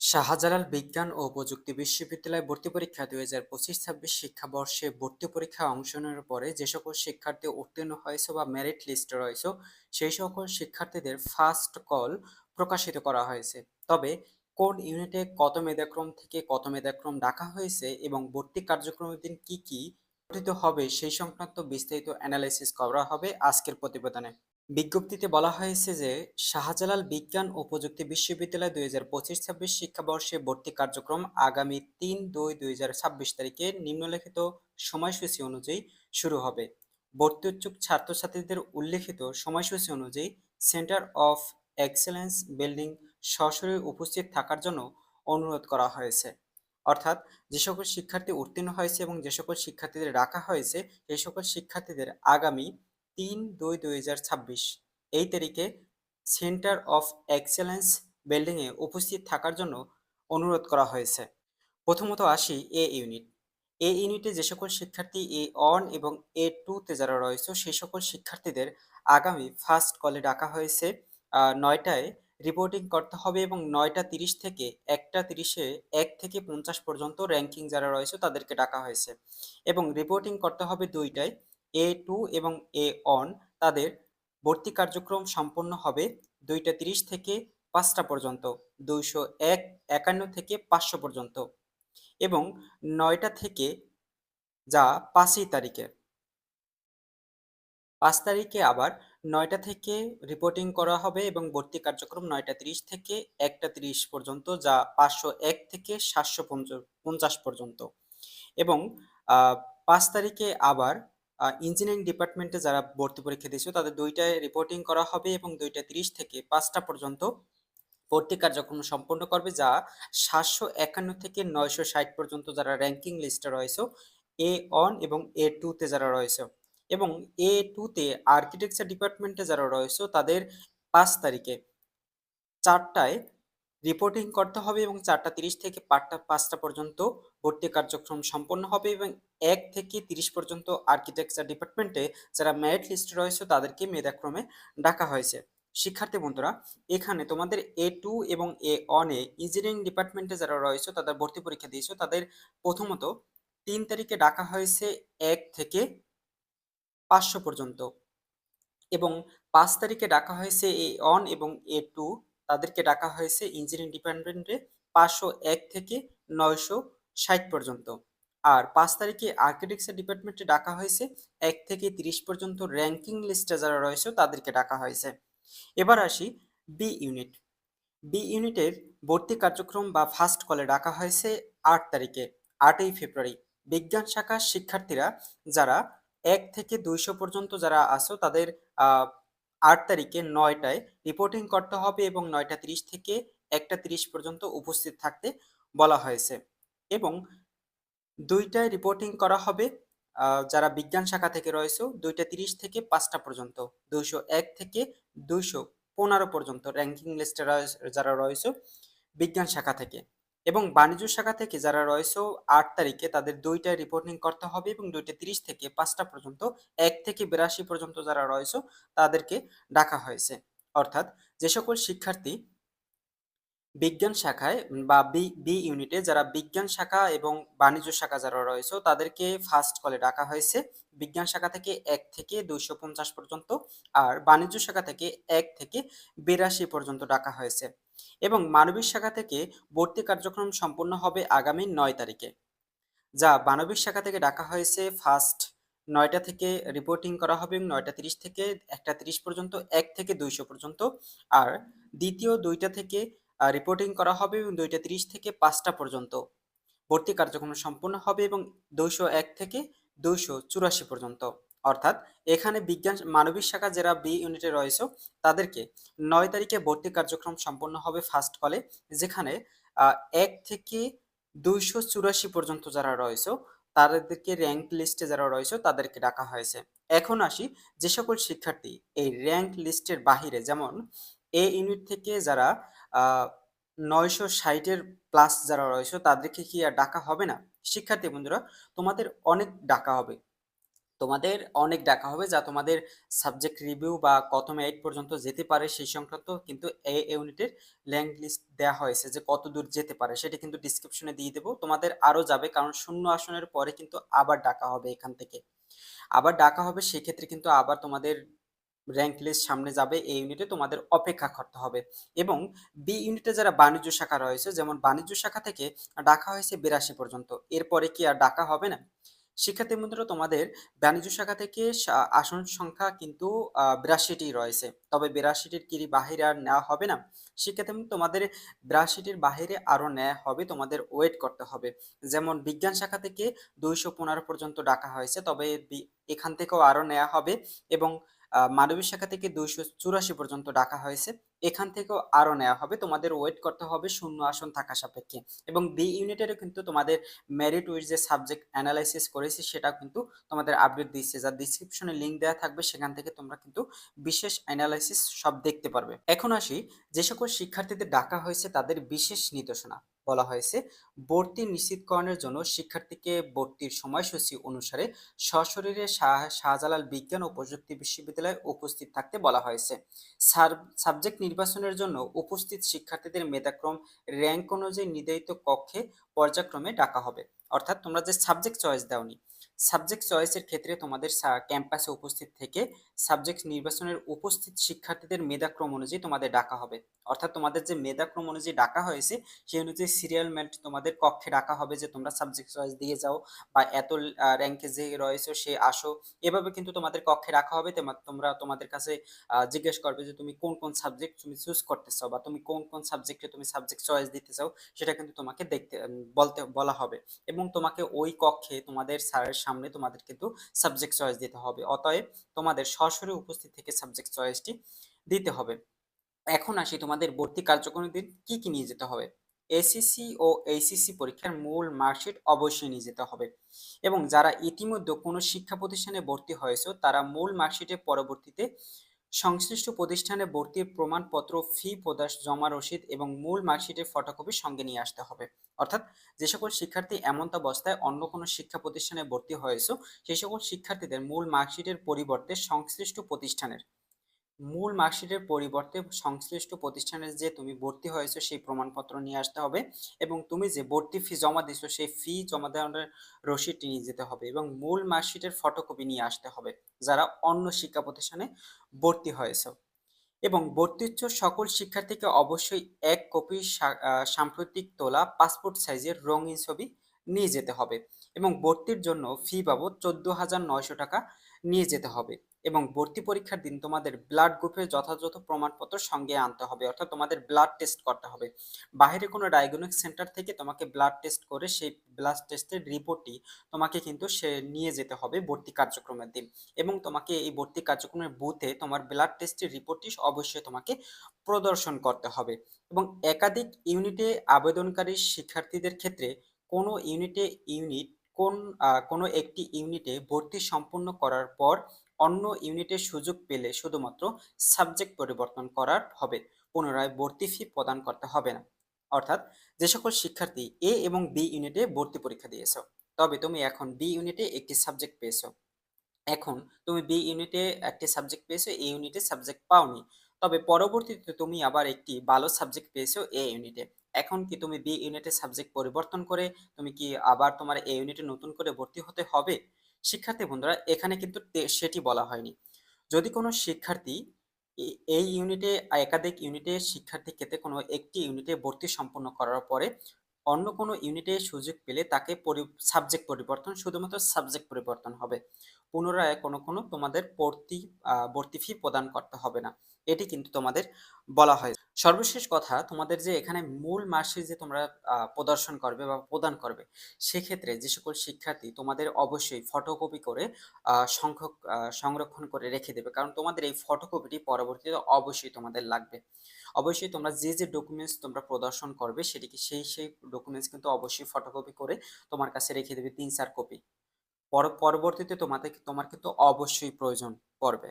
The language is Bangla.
শাহজালাল বিজ্ঞান ও প্রযুক্তি বিশ্ববিদ্যালয় ভর্তি পরীক্ষা দুই হাজার পঁচিশ ছাব্বিশ শিক্ষাবর্ষে ভর্তি পরীক্ষায় অংশ নেওয়ার পরে যে সকল শিক্ষার্থী উত্তীর্ণ হয়েছে বা মেরিট লিস্টে রয়েছে, সেই সকল শিক্ষার্থীদের ফার্স্ট কল প্রকাশিত করা হয়েছে। তবে কোন ইউনিটে কত মেধাক্রম থেকে কত মেধাক্রম ডাকা হয়েছে এবং ভর্তি কার্যক্রমের দিন কি কি গঠিত হবে সেই সংক্রান্ত বিস্তারিত অ্যানালাইসিস করা হবে আজকের প্রতিবেদনে। বিজ্ঞপ্তিতে বলা হয়েছে যে শাহজালাল বিজ্ঞান ও প্রযুক্তি বিশ্ববিদ্যালয় দুই হাজার পঁচিশ ছাব্বিশ শিক্ষাবর্ষে ভর্তি কার্যক্রম আগামী তিন দুই দুই হাজার ছাব্বিশ তারিখে নিম্নলিখিত সময়সূচি অনুযায়ী শুরু হবে। ভর্তি ইচ্ছুক ছাত্রছাত্রীদের উল্লেখিত সময়সূচি অনুযায়ী সেন্টার অফ এক্সেলেন্স বিল্ডিং সরাসরি উপস্থিত থাকার জন্য অনুরোধ করা হয়েছে। অর্থাৎ যে সকল শিক্ষার্থী উত্তীর্ণ হয়েছে এবং যে সকল শিক্ষার্থীদের রাখা হয়েছে, সেই সকল শিক্ষার্থীদের আগামী তিন দুই দুই হাজার ছাব্বিশ। এই তারিখে সেন্টার অফ এক্সেলেন্স বিল্ডিংয়ে উপস্থিত থাকার জন্য অনুরোধ করা হয়েছে। প্রথমত আসি এ ইউনিট এ ইউনিটে যে সকল শিক্ষার্থী এ অন এবং এ টুতে যারা রয়েছে সেই সকল শিক্ষার্থীদের আগামী ফার্স্ট কলে ডাকা হয়েছে। নয়টায় রিপোর্টিং করতে হবে এবং নয়টা তিরিশ থেকে একটা তিরিশে এক থেকে পঞ্চাশ পর্যন্ত র্যাঙ্কিং যারা রয়েছে, তাদেরকে ডাকা হয়েছে। এবং রিপোর্টিং করতে হবে দুইটায়। এ টু এবং এ অন তাদের ভর্তি কার্যক্রম সম্পন্ন হবে দুইটা তিরিশ থেকে পাঁচটা পর্যন্ত, দুইশো এক, একান্ন থেকে পাঁচশো পর্যন্ত এবং নয়টা থেকে যা পাঁচই তারিখে। পাঁচ তারিখে আবার নয়টা থেকে রিপোর্টিং করা হবে এবং ভর্তি কার্যক্রম নয়টা তিরিশ থেকে একটা তিরিশ পর্যন্ত যা পাঁচশো এক থেকে সাতশো পঞ্চাশ পর্যন্ত এবং পাঁচ তারিখে আবার ইঞ্জিনিয়ারিং ডিপার্টমেন্টে যারা ভর্তি পরীক্ষা দিয়েছে তাদের দুইটায় রিপোর্টিং করা হবে এবং দুইটা তিরিশ থেকে পাঁচটা পর্যন্ত ভর্তি কার্যক্রম সম্পন্ন করবে, যা সাতশো একান্ন থেকে নয়শো ষাট পর্যন্ত যারা র্যাঙ্কিং লিস্টে রয়েছে এ অন এবং এ টুতে যারা রয়েছে এবং এ টুতে আর্কিটেকচার ডিপার্টমেন্টে যারা রয়েছে, তাদের পাঁচ তারিখে চারটায় রিপোর্টিং করতে হবে এবং চারটা তিরিশ থেকে পাঁচটা পাঁচটা পর্যন্ত ভর্তি কার্যক্রম সম্পন্ন হবে এবং এক থেকে তিরিশ পর্যন্ত আর্কিটেকচার ডিপার্টমেন্টে যারা মেরিট লিস্টে রয়েছে তাদেরকে মেধাক্রমে ডাকা হয়েছে। শিক্ষার্থী বন্ধুরা, এখানে তোমাদের এ টু এবং এ অনে ইঞ্জিনিয়ারিং ডিপার্টমেন্টে যারা রয়েছে, তাদের ভর্তি পরীক্ষা দিয়েছ, তাদের প্রথমত তিন তারিখে ডাকা হয়েছে এক থেকে পাঁচশো পর্যন্ত এবং পাঁচ তারিখে ডাকা হয়েছে এ অন এবং এ টু তাদেরকে ডাকা হয়েছে ইঞ্জিনিয়ারিং ডিপার্টমেন্টে পাঁচশো এক থেকে নয়শো ষাট পর্যন্ত। আর পাঁচ তারিখে আর্কিটেকচার ডিপার্টমেন্টে ডাকা হয়েছে এক থেকে তিরিশ পর্যন্ত র্যাঙ্কিং লিস্টে যারা রয়েছে তাদেরকে ডাকা হয়েছে। এবার আসি বি ইউনিট বি ইউনিটের ভর্তি কার্যক্রম বা ফার্স্ট কলে ডাকা হয়েছে আট তারিখে, আটই ফেব্রুয়ারি। বিজ্ঞান শাখার শিক্ষার্থীরা যারা এক থেকে দুইশো পর্যন্ত যারা আসো তাদের আট তারিখে নয়টায় রিপোর্টিং করতে হবে এবং নয়টা তিরিশ থেকে একটা তিরিশ পর্যন্ত উপস্থিত থাকতে বলা হয়েছে। এবং দুইটায় রিপোর্টিং করা হবে যারা বিজ্ঞান শাখা থেকে রয়েছে, দুইটা তিরিশ থেকে পাঁচটা পর্যন্ত, দুইশো এক থেকে দুইশো পনেরো পর্যন্ত র্যাঙ্কিং লিস্টে যারা রয়েছে বিজ্ঞান শাখা থেকে। এবং বাণিজ্য শাখা থেকে যারা রয়েছে, আট তারিখে তাদের দুইটায় রিপোর্টিং করতে হবে এবং দুইটা তিরিশ থেকে পাঁচটা পর্যন্ত, এক থেকে বিরাশি পর্যন্ত যারা রয়েছে, তাদেরকে ডাকা হয়েছে। অর্থাৎ যে সকল শিক্ষার্থী বিজ্ঞান শাখায় বা বি বি ইউনিটে যারা বিজ্ঞান শাখা এবং বাণিজ্য শাখা যারা রয়েছে, তাদেরকে ফার্স্ট কলে ডাকা হয়েছে। বিজ্ঞান শাখা থেকে এক থেকে দুইশো পঞ্চাশ পর্যন্ত আর বাণিজ্য শাখা থেকে এক থেকে বিরাশি পর্যন্ত ডাকা হয়েছে। এবং মানবিক শাখা থেকে ভর্তি কার্যক্রম সম্পন্ন হবে আগামী নয় তারিখে, যা মানবিক শাখা থেকে ডাকা হয়েছে ফার্স্ট নয়টা থেকে রিপোর্টিং করা হবে এবং নয়টা তিরিশ থেকে একটা তিরিশ পর্যন্ত, এক থেকে দুইশো পর্যন্ত, আর দ্বিতীয় দুইটা থেকে রিপোর্টিং করা হবে এবং দুইটা তিরিশ থেকে পাঁচটা পর্যন্ত ভর্তি কার্যক্রম সম্পূর্ণ হবে এবং দুইশো এক থেকে দুইশো চুরাশি পর্যন্ত। অর্থাৎ এখানে বিজ্ঞান মানবিক শাখা যারা বি ইউনিটে রয়েছে, তাদেরকে নয় তারিখে ভর্তি কার্যক্রম সম্পন্ন হবে ফার্স্ট কলে যেখানে এক থেকে দুইশো চুরাশি পর্যন্ত যারা রয়েছে, তাদেরকে র্যাঙ্ক লিস্টে যারা রয়েছে, তাদেরকে ডাকা হয়েছে। এখন আসি যে সকল শিক্ষার্থী এই র্যাঙ্ক লিস্টের বাহিরে, যেমন এ ইউনিট থেকে যারা নয়শো ষাটের প্লাস যারা রয়েছে, তাদেরকে কি আর ডাকা হবে না? শিক্ষার্থী বন্ধুরা, তোমাদের অনেক ডাকা হবে। তোমাদের অনেক ডাকা হবে যা তোমাদের সাবজেক্ট রিভিউ বা কত মেরিট পর্যন্ত যেতে পারে সেই সংক্রান্ত কিন্তু এই ইউনিটের ল্যাঙ্ক লিস্ট দেওয়া হয়েছে যে কত দূর যেতে পারে সেটা কিন্তু ডিসক্রিপশনে দিয়ে দেবো। তোমাদের আরও যাবে কারণ শূন্য আসনের পরে কিন্তু আবার ডাকা হবে এখান থেকে। আবার ডাকা হবে সেক্ষেত্রে কিন্তু আবার তোমাদের র্যাঙ্ক লিস্ট সামনে যাবে এই ইউনিটে তোমাদের অপেক্ষা করতে হবে। এবং বি ইউনিটে যারা বাণিজ্য শাখা রয়েছে যেমন বাণিজ্য শাখা থেকে ডাকা হয়েছে বিরাশি পর্যন্ত। এরপরে কি আর ডাকা হবে না? শিক্ষার্থী বন্ধুরা, তোমাদের বাণিজ্য শাখা থেকে আসন সংখ্যা কিন্তু বিরাশিটি রয়েছে। তবে বিরাশিটির কিরি বাহিরে আর নেওয়া হবে না। শিক্ষার্থী তোমাদের বিরাশিটির বাহিরে আরও নেওয়া হবে, তোমাদের ওয়েট করতে হবে। যেমন বিজ্ঞান শাখা থেকে দুইশো পনেরো পর্যন্ত ডাকা হয়েছে, তবে এখান থেকেও আরও নেওয়া হবে এবং মানবিক শাখা থেকে দুইশো চুরাশি পর্যন্ত ডাকা হয়েছে। এখান থেকেও আরও নেওয়া হবে। তোমাদের ওয়েট করতে হবে শূন্য আসন থাকা সাপেক্ষে। এবং বি ইউনিটেরও কিন্তু তোমাদের মেরিট উইথ যে সাবজেক্ট অ্যানালাইসিস করেছি সেটা কিন্তু তোমাদের আপডেট দিচ্ছে। যার ডিসক্রিপশনে লিঙ্ক দেওয়া থাকবে, সেখান থেকে তোমরা কিন্তু বিশেষ অ্যানালাইসিস সব দেখতে পারবে। এখন আসি, যে সকল শিক্ষার্থীদের ডাকা হয়েছে, তাদের বিশেষ নির্দেশনা। বলা হয়েছে। ভর্তি নিশ্চিতকরণের জন্য শিক্ষার্থীকে ভর্তির সময়সূচি অনুসারে সশরীরে শাহ শাহজালাল বিজ্ঞান ও প্রযুক্তি বিশ্ববিদ্যালয়ে উপস্থিত থাকতে বলা হয়েছে। সাবজেক্ট নির্বাচনের জন্য উপস্থিত শিক্ষার্থীদের মেধাক্রম র্যাঙ্ক অনুযায়ী নির্ধারিত কক্ষে পর্যায়ক্রমে ডাকা হবে। অর্থাৎ তোমরা যে সাবজেক্ট চয়েস দাওনি সাবজেক্ট চয়েসের ক্ষেত্রে তোমাদের ক্যাম্পাসে উপস্থিত থেকে সাবজেক্ট নির্বাচনের উপস্থিত শিক্ষার্থীদের মেধাক্রম অনুযায়ী তোমাদের ডাকা হবে। অর্থাৎ তোমাদের যে মেধাক্রম অনুযায়ী ডাকা হয়েছে, সেই অনুযায়ী সিরিয়াল মেন্ট তোমাদের কক্ষে ডাকা হবে যে তোমরা সাবজেক্ট চয়েস দিয়ে যাও বা এত র্যাঙ্কে যে রয়েছে সে আসো। এভাবে কিন্তু তোমাদের কক্ষে রাখা হবে। তোমরা তোমাদের কাছে জিজ্ঞেস করবে যে তুমি কোন কোন সাবজেক্ট তুমি চুজ করতে চাও বা তুমি কোন কোন সাবজেক্টে তুমি সাবজেক্ট চয়েস দিতে চাও, সেটা কিন্তু তোমাকে দেখতে বলতে, বলা হবে। এবং তোমাকে ওই কক্ষে তোমাদের স্যারের সামনে তোমাদের কিন্তু সাবজেক্ট চয়েস দিতে হবে। অতএব তোমাদের সরাসরি উপস্থিত থেকে সাবজেক্ট চয়েসটি দিতে হবে। এখন আসি তোমাদের ভর্তি কার্যক্রমের দিন। কি কি নিয়ে যেতে হবে? এসিসি ও এইসিসি পরীক্ষার মূল মার্কশিট অবশ্যই নিয়ে যেতে হবে। এবং যারা ইতিমধ্যে কোনো শিক্ষা প্রতিষ্ঠানে ভর্তি হয়েছে, তারা মূল মার্কশিটে পরবর্তীতে সংশ্লিষ্ট প্রতিষ্ঠানে ভর্তির প্রমাণপত্র, ফি প্রদাস, জমা রসিদ এবং মূল মার্কশিটের ফটোকপি সঙ্গে নিয়ে আসতে হবে। অর্থাৎ যে সকল শিক্ষার্থী এমন্ত অবস্থায় অন্য কোনো শিক্ষা প্রতিষ্ঠানে ভর্তি হয়েছে সেই সকল শিক্ষার্থীদের মূল মার্কশিটের পরিবর্তে সংশ্লিষ্ট প্রতিষ্ঠানের মূল মার্কশিটের পরিবর্তে সংশ্লিষ্ট প্রতিষ্ঠানের যে তুমি ভর্তি হয়েছো সেই প্রমাণপত্র নিয়ে আসতে হবে এবং তুমি যে ভর্তি ফি জমা দিয়েছ সেই ফি জমা দেওয়ার রসিদটি নিয়ে যেতে হবে এবং মূল মার্কশিটের ফটোকপি নিয়ে আসতে হবে যারা অন্য শিক্ষা প্রতিষ্ঠানে ভর্তি হয়েছে। এবং ভর্তিচ্ছ সকল শিক্ষার্থীকে অবশ্যই এক কপি সাম্প্রতিক তোলা পাসপোর্ট সাইজের রঙিন ছবি নিয়ে যেতে হবে। এবং ভর্তির জন্য ফি বাবদ চোদ্দ হাজার নয়শো টাকা নিয়ে যেতে হবে এবং ভর্তি পরীক্ষার দিন তোমাদের ব্লাড গ্রুপের যথাযথ প্রমাণপত্র সঙ্গে আনতে হবে, অর্থাৎ তোমাদের ব্লাড টেস্ট করতে হবে। বাইরে কোনো ডায়াগনস্টিক সেন্টার থেকে তোমাকে ব্লাড টেস্ট করে সেই ব্লাড টেস্টের রিপোর্টটি তোমাকে কিন্তু সে নিয়ে যেতে হবে ভর্তি কার্যক্রমের দিন এবং তোমাকে এই ভর্তি কার্যক্রমের বুথে তোমার ব্লাড টেস্টের রিপোর্টটি অবশ্যই তোমাকে প্রদর্শন করতে হবে এবং একাধিক ইউনিটে আবেদনকারী শিক্ষার্থীদের ক্ষেত্রে কোনো ইউনিটে ইউনিট কোন কোনো একটি ইউনিটে ভর্তি সম্পূর্ণ করার পর অন্য ইউনিটের সুযোগ পেলে শুধুমাত্র সাবজেক্ট পরিবর্তন করার হবে, পুনরায় ভর্তি ফি প্রদান করতে হবে না। অর্থাৎ যে সকল শিক্ষার্থী এ এবং বি ইউনিটে ভর্তি পরীক্ষা দিয়েছ, তবে তুমি এখন বি ইউনিটে একটি সাবজেক্ট পেয়েছ। এখন তুমি বি ইউনিটে একটি সাবজেক্ট পেয়েছ, এ ইউনিটে সাবজেক্ট পাওনি, তবে পরবর্তীতে তুমি আবার একটি ভালো সাবজেক্ট পেয়েছ, এ ইউনিটে। এখন কি তুমি বি ইউনিটের সাবজেক্ট পরিবর্তন করে তুমি কি আবার তোমার এ ইউনিটে নতুন করে ভর্তি হতে হবে? শিক্ষার্থী বন্ধুরা, এখানে কিন্তু সেটি বলা হয়নি। যদি কোনো শিক্ষার্থী এই ইউনিটে একাধিক ইউনিটে শিক্ষার্থী ক্ষেত্রে কোনো একটি ইউনিটে ভর্তি সম্পন্ন করার পরে অন্য কোনো ইউনিটে সুযোগ পেলে তাকে সাবজেক্ট পরিবর্তন, শুধুমাত্র সাবজেক্ট পরিবর্তন হবে। পুনরায় কোনো কোনো তোমাদের ভর্তি ভর্তি ফি প্রদান করতে হবে না। এটি কিন্তু তোমাদের বলা হয় সর্বশেষ কথা, তোমাদের যে এখানে মূল মার্কশিট যে তোমরা প্রদর্শন করবে বা প্রদান করবে, সেক্ষেত্রে যে সকল শিক্ষার্থী তোমাদের অবশ্যই ফটোকপি করে সংখ্যক সংরক্ষণ করে রেখে দেবে। কারণ তোমাদের এই ফটোকপিটি পরবর্তীতে অবশ্যই তোমাদের লাগবে। অবশ্যই তোমরা যে যে ডকুমেন্টস তোমরা প্রদর্শন করবে, সেটিকে সেই সেই ডকুমেন্টস কিন্তু অবশ্যই ফটোকপি করে তোমার কাছে রেখে দেবে, তিন চার কপি পর, পরবর্তীতে তোমাদের, তোমার কিন্তু অবশ্যই প্রয়োজন পড়বে।